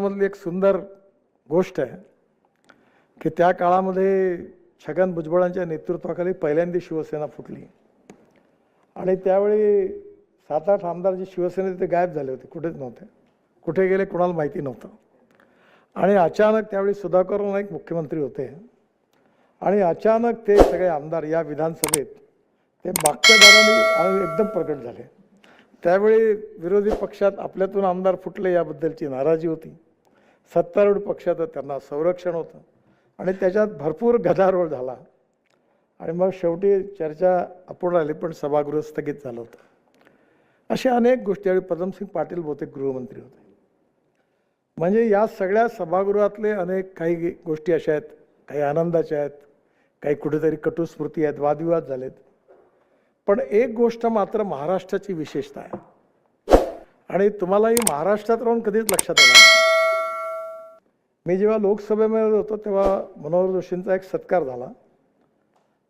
मधली एक सुंदर गोष्ट आहे की त्या काळामध्ये छगन भुजबळांच्या नेतृत्वाखाली पहिल्यांदा शिवसेना फुटली. आणि त्यावेळी सात आठ आमदार जे शिवसेने ते गायब झाले होते कुठेच नव्हते. कुठे गेले कुणाला माहिती नव्हतं. आणि अचानक त्यावेळी सुधाकर नाईक मुख्यमंत्री होते. आणि अचानक ते सगळे आमदार या विधानसभेत ते मागच्या दाराने एकदम प्रकट झाले. त्यावेळी विरोधी पक्षात आपल्यातून आमदार फुटले याबद्दलची नाराजी होती. सत्तारूढ पक्षाचं त्यांना संरक्षण होतं. आणि त्याच्यात भरपूर गदारोळ झाला. आणि मग शेवटी चर्चा अपूर्ण आली पण सभागृह स्थगित झालं होतं. अशा अनेक गोष्टी. आणि पदमसिंग पाटील बहुतेक गृहमंत्री होते. म्हणजे या सगळ्या सभागृहातले अनेक काही गोष्टी अशा आहेत. काही आनंदाच्या आहेत. काही कुठेतरी कटुस्मृती आहेत. वादविवाद झालेत. पण एक गोष्ट मात्र महाराष्ट्राची विशेषता आहे. आणि तुम्हालाही महाराष्ट्रात राहून कधीच लक्षात येणार नाही. मी जेव्हा लोकसभेमध्ये होतो तेव्हा मनोहर जोशींचा एक सत्कार झाला.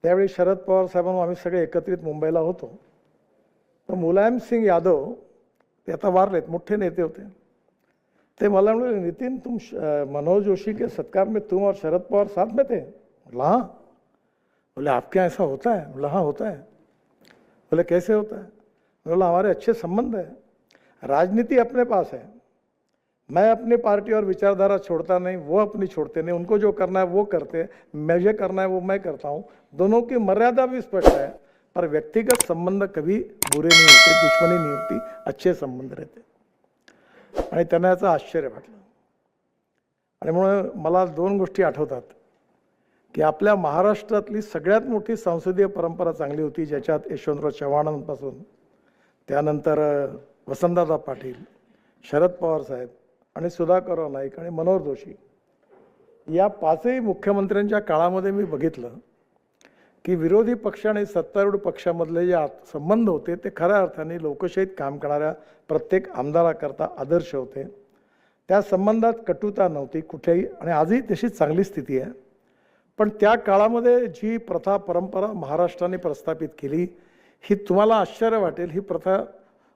त्यावेळी शरद पवार साहेबांना आम्ही सगळे एकत्रित मुंबईला होतो. तर मुलायम सिंग यादव ते आता वारलेत मोठे नेते होते. ते मला म्हणाले नितीन तुम श- मनोहर जोशी के सत्कार में तुम और शरद पवार साथ में थे? बोला हाँ. बोले आपके यहाँ ऐसा होता है? बोला हाँ होता है. बोले कैसे होता है? बोला हमारे अच्छे संबंध है। राजनीति अपने पास है। मैं अपनी पार्टी और विचारधारा छोड़ता नहीं वो अपनी छोड़ते नहीं उनको जो करना है वो करते मुझे करना है वो मैं करता हूँ। दोनों की मर्यादा भी स्पष्ट है पर व्यक्तिगत संबंध कभी बुरे नहीं होते दुश्मनी नहीं होती अच्छे संबंध रहते आणि त्यांना याचं आश्चर्य वाटलं। आणि म्हणून मला दोन गोष्टी आठवतात की आपल्या महाराष्ट्रातली सगळ्यात मोठी संसदीय परंपरा चांगली होती ज्याच्यात यशवंतराव चव्हाणांपासून त्यानंतर वसंतदादा पाटील शरद पवार साहेब आणि सुधाकर नाईक आणि मनोहर जोशी. या पाचही मुख्यमंत्र्यांच्या काळामध्ये मी बघितलं की विरोधी पक्ष आणि सत्तारूढ पक्षामधले जे संबंध होते ते खऱ्या अर्थाने लोकशाहीत काम करणाऱ्या प्रत्येक आमदाराकरता आदर्श होते. त्या संबंधात कटुता नव्हती कुठेही आणि आजही तशीच चांगली स्थिती आहे. पण त्या काळामध्ये जी प्रथा परंपरा महाराष्ट्राने प्रस्थापित केली ही तुम्हाला आश्चर्य वाटेल ही प्रथा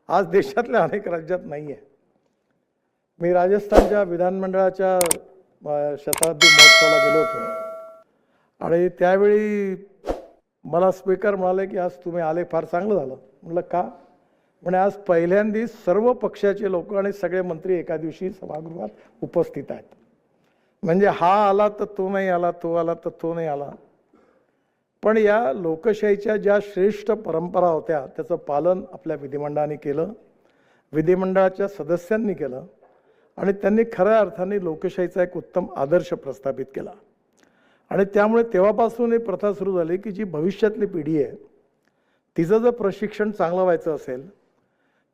आज देशातल्या अनेक राज्यात नाही आहे मी राजस्थानच्या विधानमंडळाच्या शताब्दी महोत्सवाला गेलो होतो. आणि त्यावेळी मला स्पीकर म्हणाले की आज तुम्ही आले फार चांगलं झालं. म्हटलं का? म्हणजे आज पहिल्यांदी सर्व पक्षाचे लोक आणि सगळे मंत्री एका दिवशी सभागृहात उपस्थित आहेत. म्हणजे हा आला तर तो नाही आला तो आला तर तो नाही आला. पण या लोकशाहीच्या ज्या श्रेष्ठ परंपरा होत्या त्याचं पालन आपल्या विधिमंडळाने केलं. विधिमंडळाच्या सदस्यांनी केलं. आणि त्यांनी खऱ्या अर्थाने लोकशाहीचा एक उत्तम आदर्श प्रस्थापित केला. आणि त्यामुळे तेव्हापासून ही प्रथा सुरू झाली की जी भविष्यातली पिढी आहे तिचं जर प्रशिक्षण चांगलं व्हायचं असेल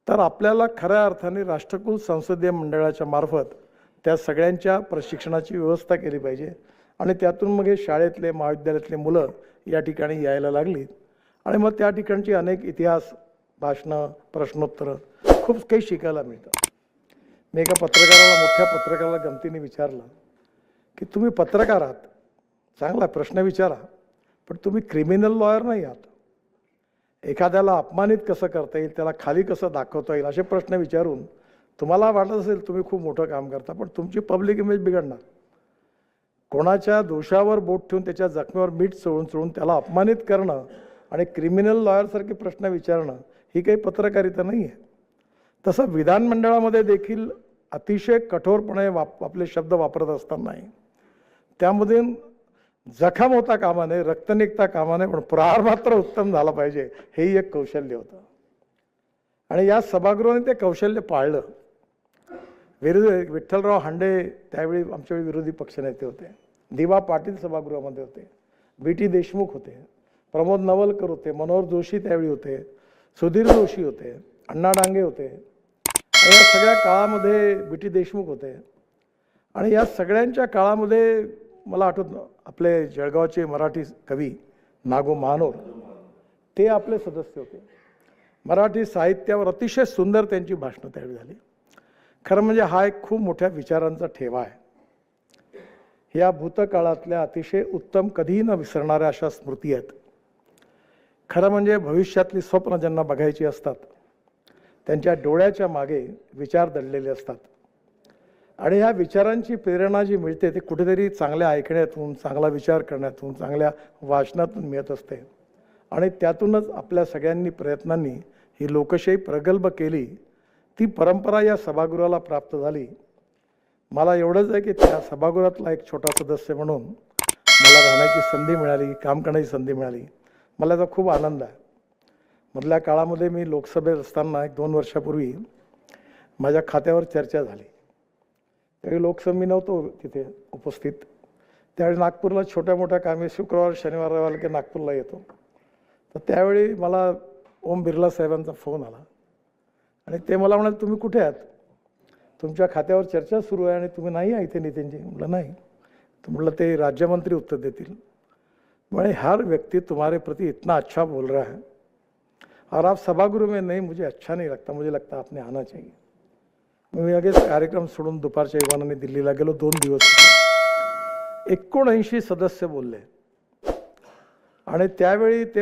तर आपल्याला खऱ्या अर्थाने राष्ट्रकुल संसदीय मंडळाच्या मार्फत त्या सगळ्यांच्या प्रशिक्षणाची व्यवस्था केली पाहिजे. आणि त्यातून मग हे शाळेतले महाविद्यालयातले मुलं या ठिकाणी यायला लागलीत आणि मग त्या ठिकाणची अनेक इतिहास भाषणं प्रश्नोत्तरं खूप काही शिकायला मिळतं. मी एका पत्रकाराला मोठ्या पत्रकाराला गमतीने विचारलं की तुम्ही पत्रकार आहात. चांगला प्रश्न विचारा पण तुम्ही क्रिमिनल लॉयर नाही आहात. एखाद्याला अपमानित कसं करता येईल त्याला खाली कसं दाखवता येईल असे प्रश्न विचारून तुम्हाला वाटत असेल तुम्ही खूप मोठं काम करता पण तुमची पब्लिक इमेज बिघडणार. कोणाच्या दोषावर बोट ठेवून त्याच्या जखमेवर मीठ चोळून चोळून त्याला अपमानित करणं आणि क्रिमिनल लॉयरसारखे प्रश्न विचारणं ही काही पत्रकारिता नाही आहे तसं विधानमंडळामध्ये देखील अतिशय कठोरपणे वाप आपले शब्द वापरत असतानाही त्यामध्ये जखम होता कामा नये रक्त निघता कामा नये पण प्रहार मात्र उत्तम झाला पाहिजे हेही एक कौशल्य होतं. आणि या सभागृहाने ते कौशल्य पाळलं. विरोधी विठ्ठलराव हांडे त्यावेळी आमच्यावेळी विरोधी पक्षनेते होते. दिवा पाटील सभागृहामध्ये होते. बी टी देशमुख होते. प्रमोद नवलकर होते. मनोहर जोशी त्यावेळी होते. सुधीर जोशी होते. अण्णा डांगे होते. या सगळ्या काळामध्ये बी टी देशमुख होते. आणि या सगळ्यांच्या काळामध्ये मला आठवत आपले जळगावचे मराठी कवी नागो महानोर ते आपले सदस्य होते. मराठी साहित्यावर अतिशय सुंदर त्यांची भाषणं त्यावेळी झाली. खरं म्हणजे हा एक खूप मोठ्या विचारांचा ठेवा आहे. या भूतकाळातल्या अतिशय उत्तम कधीही न विसरणाऱ्या अशा स्मृती आहेत. खरं म्हणजे भविष्यातली स्वप्न ज्यांना बघायची असतात त्यांच्या डोळ्याच्या मागे विचार दडलेले असतात. आणि ह्या विचारांची प्रेरणा जी मिळते ती कुठेतरी चांगल्या ऐकण्यातून चांगला विचार करण्यातून चांगल्या वाचनातून मिळत असते. आणि त्यातूनच आपल्या सगळ्यांनी प्रयत्नांनी ही लोकशाही प्रगल्भ केली. ती परंपरा या सभागृहाला प्राप्त झाली. मला एवढंच आहे की त्या सभागृहातला एक छोटा सदस्य म्हणून मला राहण्याची संधी मिळाली काम करण्याची संधी मिळाली. मला याचा खूप आनंद आहे. मधल्या काळामध्ये मी लोकसभेत असताना एक दोन वर्षापूर्वी माझ्या खात्यावर चर्चा झाली. त्यावेळी लोकसभा मी नव्हतो तिथे उपस्थित. त्यावेळी नागपूरला छोट्या मोठ्या कामे शुक्रवार शनिवार रविवार की नागपूरला येतो. तर त्यावेळी मला ओम बिर्ला साहेबांचा फोन आला. आणि ते मला म्हणाले तुम्ही कुठे आहात? तुमच्या खात्यावर चर्चा सुरू आहे आणि तुम्ही नाही आहे इथे नितीनजी. म्हटलं नाही. तर म्हटलं ते राज्यमंत्री उत्तर देतील. म्हणजे हर व्यक्ती तुम्हारे प्रति इतना अच्छा बोल रहा है. और आप सभागृह में नहीं मुझे अच्छा नहीं लगता मुझे लगता आपने आना चाहिए। मग मी लगेच कार्यक्रम सोडून दुपारच्या विमानाने दिल्लीला गेलो दोन दिवस एकोणऐंशी सदस्य बोलले। आणि त्यावेळी ते